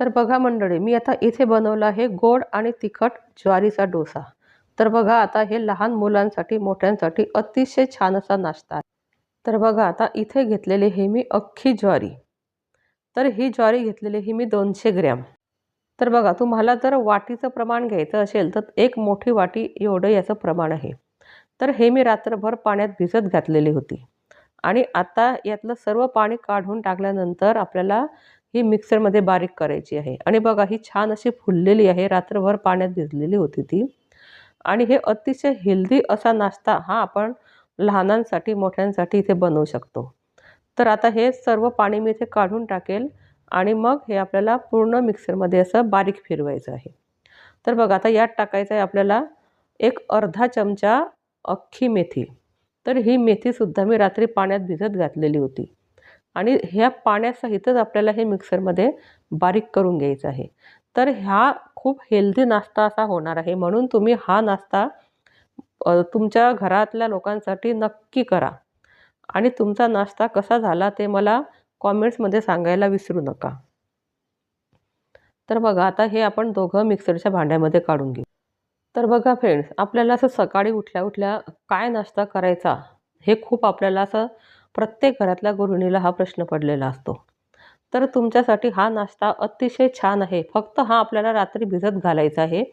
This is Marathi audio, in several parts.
तर बघा मंडळी मी आता इथे बनवलं आहे गोड आणि तिखट ज्वारीचा डोसा. तर बघा आता हे लहान मुलांसाठी मोठ्यांसाठी अतिशय छान असा नाश्ता आहे. तर बघा आता इथे घेतलेले हे मी अख्खी ज्वारी. तर ही ज्वारी घेतलेली ही मी दोनशे ग्रॅम. तर बघा तुम्हाला जर वाटीचं प्रमाण घ्यायचं असेल तर एक मोठी वाटी एवढं याचं प्रमाण आहे. तर हे मी रात्रभर पाण्यात भिजत घातलेली होती. आणि आता यातलं सर्व पाणी काढून टाकल्यानंतर आपल्याला ही मिक्सरमध्ये बारीक करायची आहे. आणि बघा ही छान अशी फुललेली आहे. रात्रभर पाण्यात भिजलेली होती ती. आणि हे अतिशय हेल्दी असा नाश्ता हा आपण लहानांसाठी मोठ्यांसाठी इथे बनवू शकतो. तर आता हे सर्व पाणी मी इथे काढून टाकेल. आणि मग हे आपल्याला पूर्ण मिक्सरमध्ये असं बारीक फिरवायचं आहे. तर बघा आता यात टाकायचं आहे आपल्याला एक अर्धा चमचा अख्खी मेथी. तर ही मेथीसुद्धा मी रात्री पाण्यात भिजत घातलेली होती. आणि ह्या पाण्यासहितच आपल्याला हे मिक्सरमध्ये बारीक करून घ्यायचं आहे. तर ह्या खूप हेल्दी नाश्ता असा होणार आहे. म्हणून तुम्ही हा नाश्ता तुमच्या घरातल्या लोकांसाठी नक्की करा. आणि तुमचा नाश्ता कसा झाला ते मला कॉमेंट्समध्ये सांगायला विसरू नका. तर बघा आता हे आपण दोघं मिक्सरच्या भांड्यामध्ये काढून घेऊ. तर बघा फ्रेंड्स आपल्याला असं सकाळी उठल्या उठल्या काय नाश्ता करायचा हे खूप आपल्याला असं प्रत्येक घरातल्या गृहिणीला हा प्रश्न पडलेला असतो. तर तुमच्यासाठी हा नाश्ता अतिशय छान आहे. फक्त हा आपल्याला रात्री भिजत घालायचा आहे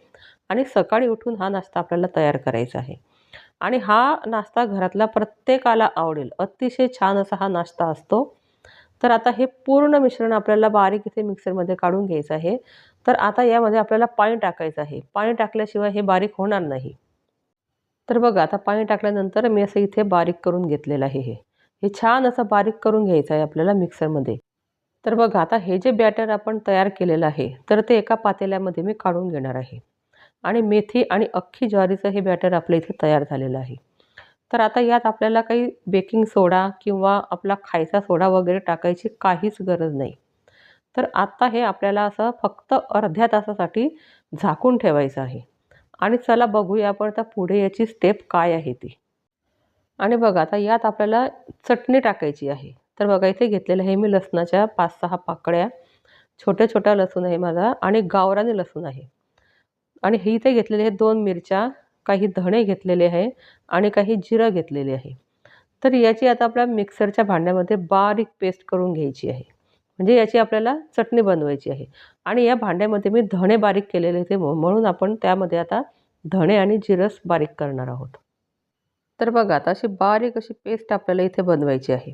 आणि सकाळी उठून हा नाश्ता आपल्याला तयार करायचा आहे. आणि हा नाश्ता घरातला प्रत्येकाला आवडेल. अतिशय छान असा हा नाश्ता असतो. तर आता हे पूर्ण मिश्रण आपल्याला बारीक इथे मिक्सरमध्ये काढून घ्यायचं आहे. तर आता यामध्ये आपल्याला पाणी टाकायचं आहे. पाणी टाकल्याशिवाय हे बारीक होणार नाही. तर बघा आता पाणी टाकल्यानंतर मी असं इथे बारीक करून घेतलेलं आहे हे. हे छान असं बारीक करून घ्यायचं आहे आपल्याला मिक्सरमध्ये. तर बघा आता हे जे बॅटर आपण तयार केलेलं आहे तर ते एका पातेल्यामध्ये मी काढून घेणार आहे. आणि मेथी आणि अख्खी ज्वारीचं हे बॅटर आपल्या इथे तयार झालेलं आहे. तर आता यात आपल्याला काही बेकिंग सोडा किंवा आपला खायचा सोडा वगैरे टाकायची काहीच गरज नाही. तर आता हे आपल्याला असं फक्त अर्ध्या तासासाठी झाकून ठेवायचं आहे. आणि चला बघूया आपण आता पुढे याची स्टेप काय आहे ती. आणि बघा आता यात आपल्याला चटणी टाकायची आहे. तर बघा इथे घेतलेलं आहे मी लसणाच्या पाच सहा पाकळ्या. छोट्या छोट्या लसूण आहे माझा आणि गावराने लसूण आहे. आणि हे इथे घेतलेले आहे दोन मिरच्या काही धणे घेतलेले आहे आणि काही जिरं घेतलेले आहे. तर याची आता आपल्या मिक्सरच्या भांड्यामध्ये बारीक पेस्ट करून घ्यायची आहे. म्हणजे याची आपल्याला चटणी बनवायची आहे. आणि या भांड्यामध्ये मी धणे बारीक केलेले ते म्हणून आपण त्यामध्ये आता धणे आणि जिरस बारीक करणार आहोत. तर बघा आता अशी बारीक अशी पेस्ट आपल्याला इथे बनवायची आहे.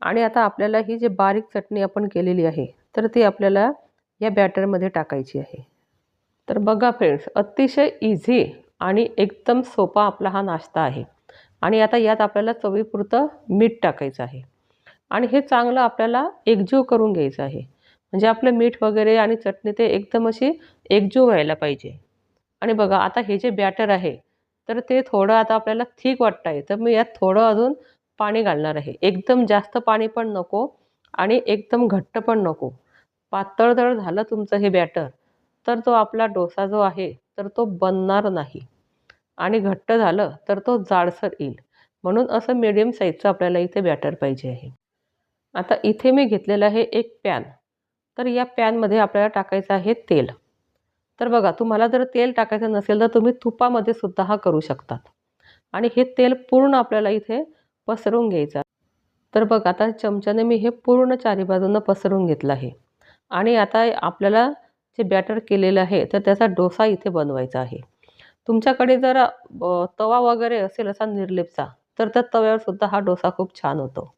आणि आता आपल्याला ही जी बारीक चटणी आपण केलेली आहे तर ती आपल्याला या बॅटरमध्ये टाकायची आहे. तर बघा फ्रेंड्स अतिशय इझी आणि एकदम सोपा आपला हा नाश्ता आहे. आणि आता यात आपल्याला चवीपुरतं मीठ टाकायचं आहे. आणि हे चांगलं आपल्याला एकजीव करून घ्यायचं आहे. म्हणजे आपलं मीठ वगैरे आणि चटणी ते एकदम अशी एकजीव व्हायला पाहिजे. आणि बघा आता हे जे बॅटर आहे तर ते थोडं आता आपल्याला थिक वाटतं आहे तर मी यात थोडं अजून पाणी घालणार आहे. एकदम जास्त पाणी पण नको आणि एकदम घट्ट पण नको. पातळ जर झालं तुमचं हे बॅटर तर तो आपला डोसा जो आहे तर तो बनणार नाही. आणि घट्ट झालं तर तो जाडसर येईल. म्हणून असं मिडियम साईजचं आपल्याला इथे बॅटर पाहिजे आहे. आता इथे मी घेतलेलं आहे एक पॅन तर या पॅनमध्ये आपल्याला टाकायचं आहे तेल. तर बघा तुम्हाला जर तेल टाकायचं नसेल तर तुम्ही तुपामध्ये सुद्धा हा करू शकतात. आणि हे तेल पूर्ण आपल्याला इथे पसरून घ्यायचं. तर बघ आता चमच्याने मी हे पूर्ण चारी बाजूनं पसरून घेतलं आहे. आणि आता आपल्याला जे बॅटर केलेलं आहे तर त्याचा डोसा इथे बनवायचा आहे. तुमच्याकडे जर तवा वगैरे असेल असा निर्लेपचा तर त्या तव्यावर सुद्धा हा डोसा खूप छान होतो.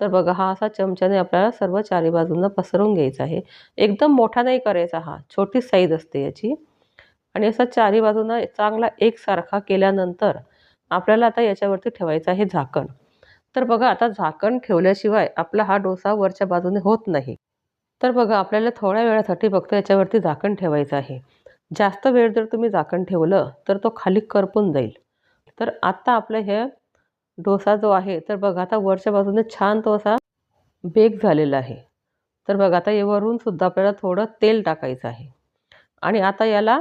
तर बघा हा असा चमच्याने आपल्याला सर्व चारी बाजूंना पसरवून घ्यायचा आहे. एकदम मोठा नाही करायचा हा छोटी साईज असते याची. आणि असा चारी बाजूनं चांगला एकसारखा केल्यानंतर आपल्याला आता याच्यावरती ठेवायचं आहे झाकण. तर बघा आता झाकण ठेवल्याशिवाय आपला हा डोसा वरच्या बाजूने होत नाही. तर बघा आपल्याला थोड्या वेळासाठी फक्त याच्यावरती झाकण ठेवायचं आहे. जास्त वेळ जर तुम्ही झाकण ठेवलं तर तो खाली करपून जाईल. तर आत्ता आपलं हे डोसा जो आहे तर बघा आता वरच्या बाजूने छान तो असा बेक झालेला आहे. तर बघा आता यावरून सुद्धा आपल्याला थोडं तेल टाकायचं आहे. आणि आता याला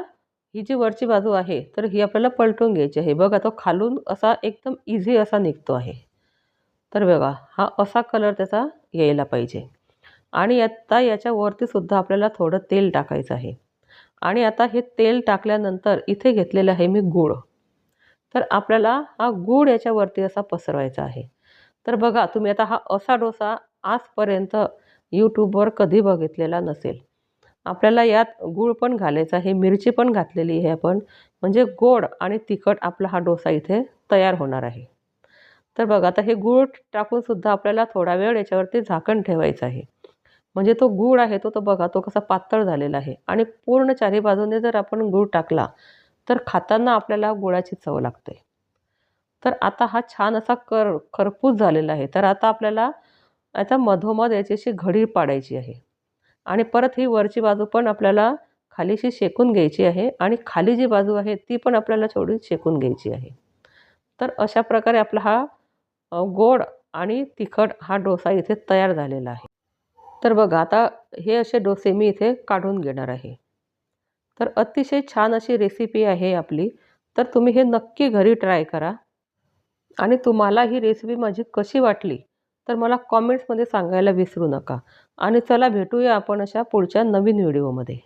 ही जी वरची बाजू आहे तर ही आपल्याला पलटून घ्यायची आहे. बघा तो खालून असा एकदम इझी असा निघतो आहे. तर बघा हा असा कलर त्याचा यायला पाहिजे. आणि आता याच्यावरती सुद्धा आपल्याला थोडं तेल टाकायचं आहे. आणि आता हे तेल टाकल्यानंतर इथे घेतलेलं आहे मी गूळ. तर आपल्याला हा गूळ याच्यावरती असा पसरवायचा आहे. तर बघा तुम्ही आता हा असा डोसा आजपर्यंत यूट्यूबवर कधी बघितलेला नसेल. आपल्याला यात गूळ पण घालायचा आहे मिरची पण घातलेली आहे आपण. म्हणजे गोड आणि तिखट आपला हा डोसा इथे तयार होणार आहे. तर बघा आता हे गूळ टाकूनसुद्धा आपल्याला थोडा वेळ याच्यावरती झाकण ठेवायचं आहे. म्हणजे तो गूळ आहे तो तो बघा तो कसा पातळ झालेला आहे. आणि पूर्ण चारी बाजूने जर आपण गूळ टाकला तर खाताना आपल्याला गुळाची चव लागते. तर आता हा छान असा कर खरपूस झालेला आहे. तर आता आपल्याला आता मधोमध याची अशी घडी पाडायची आहे. आणि परत ही वरची बाजू पण आपल्याला खालीशी शेकून घ्यायची आहे आणि खाली जी बाजू आहे ती पण आपल्याला थोडी शेकून घ्यायची आहे. तर अशा प्रकारे आपला हा गोड आणि तिखट हा डोसा इथे तयार झालेला आहे. तर बघा आता हे असे डोसे मी इथे काढून घेणार आहे. तर अतिशय छान अशी रेसिपी आहे आपली. तर तुम्ही हे नक्की घरी ट्राय करा. आणि तुम्हाला ही रेसिपी माझी कशी वाटली तर मला कॉमेंट्समध्ये सांगायला विसरू नका. आणि चला भेटूया आपण अशा पुढच्या नवीन व्हिडिओमध्ये